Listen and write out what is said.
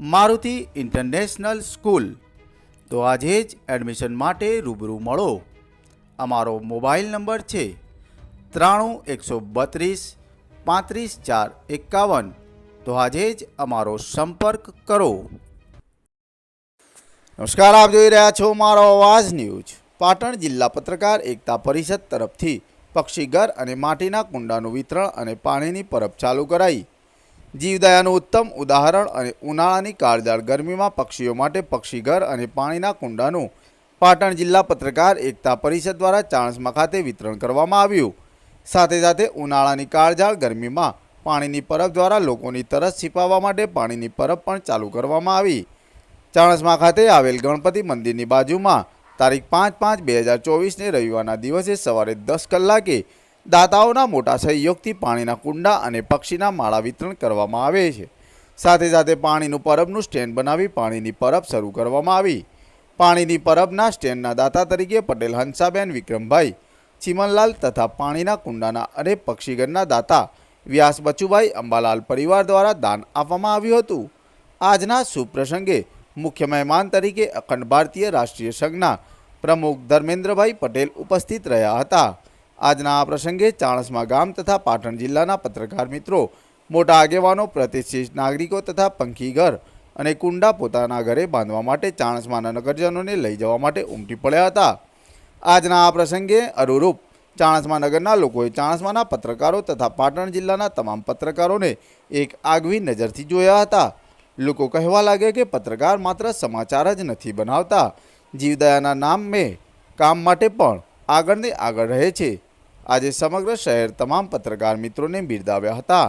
Maruti international school. તો આજે જ એડમિશન માટે રૂબરૂ મળો. અમારો મોબાઈલ નંબર છે ત્રાણું એકસો બત્રીસ પાંત્રીસ ચાર એકાવન. તો આજે જ અમારો સંપર્ક કરો. નમસ્કાર, આપ જોઈ રહ્યા છો મારો અવાજ ન્યૂઝ. પાટણ જિલ્લા પત્રકાર એકતા પરિષદ તરફથી પક્ષીઘર અને માટીના કુંડાનું વિતરણ અને પાણીની પરબ ચાલુ કરાઈ. જીવદયાનું ઉત્તમ ઉદાહરણ અને ઉનાળાની કાળજાળ ગરમીમાં પક્ષીઓ માટે પક્ષીઘર અને પાણીના કુંડાનું પાટણ જિલ્લા પત્રકાર એકતા પરિષદ દ્વારા ચાણસમા ખાતે વિતરણ કરવામાં આવ્યું. સાથે સાથે ઉનાળાની કાળજાળ ગરમીમાં પાણીની પરબ દ્વારા લોકોની તરસ છીપાવવા માટે પાણીની પરબ પણ ચાલુ કરવામાં આવી. ચાણસમા ખાતે આવેલ ગણપતિ મંદિરની બાજુમાં તારીખ પાંચ પાંચ બે હજાર ચોવીસને રવિવારના દિવસે સવારે દસ કલાકે દાતાઓના મોટા સહયોગથી પાણીના કુંડા અને પક્ષીના માળા વિતરણ કરવામાં આવે છે. સાથે સાથે પાણીનું પરબનું સ્ટેન્ડ બનાવી પાણીની પરબ શરૂ કરવામાં આવી. પાણીની પરબના સ્ટેન્ડના દાતા તરીકે પટેલ હંસાબેન વિક્રમભાઈ, ચિમનલાલ તથા પાણીના કુંડાના અને પક્ષીગણના દાતા વ્યાસ બચુભાઈ અંબાલાલ પરિવાર દ્વારા દાન આપવામાં આવ્યું હતું. આજના શુભ પ્રસંગે મુખ્ય મહેમાન તરીકે અખંડ ભારતીય રાષ્ટ્રીય સંઘના પ્રમુખ ધર્મેન્દ્રભાઈ પટેલ ઉપસ્થિત રહ્યા હતા. આજના આ પ્રસંગે ચાણસમા ગામ તથા પાટણ જિલ્લાના પત્રકાર મિત્રો, મોટા આગેવાનો, પ્રતિષ્ઠિત નાગરિકો તથા પંખીઘર અને કુંડા પોતાના ઘરે બાંધવા માટે ચાણસમાના નગરજનોને લઈ જવા માટે ઉમટી પડ્યા હતા. આજના આ પ્રસંગે અનુરૂપ ચાણસમા નગરના લોકોએ ચાણસમાના પત્રકારો તથા પાટણ જિલ્લાના તમામ પત્રકારોને એક આગવી નજરથી જોયા હતા. લોકો કહેવા લાગ્યા કે પત્રકાર માત્ર સમાચાર જ નથી બનાવતા. જીવદયાના નામે કામ માટે પણ આગળને આગળ રહે છે. આજે સમગ્ર શહેર તમામ પત્રકાર મિત્રોને બિરદાવ્યા હતા.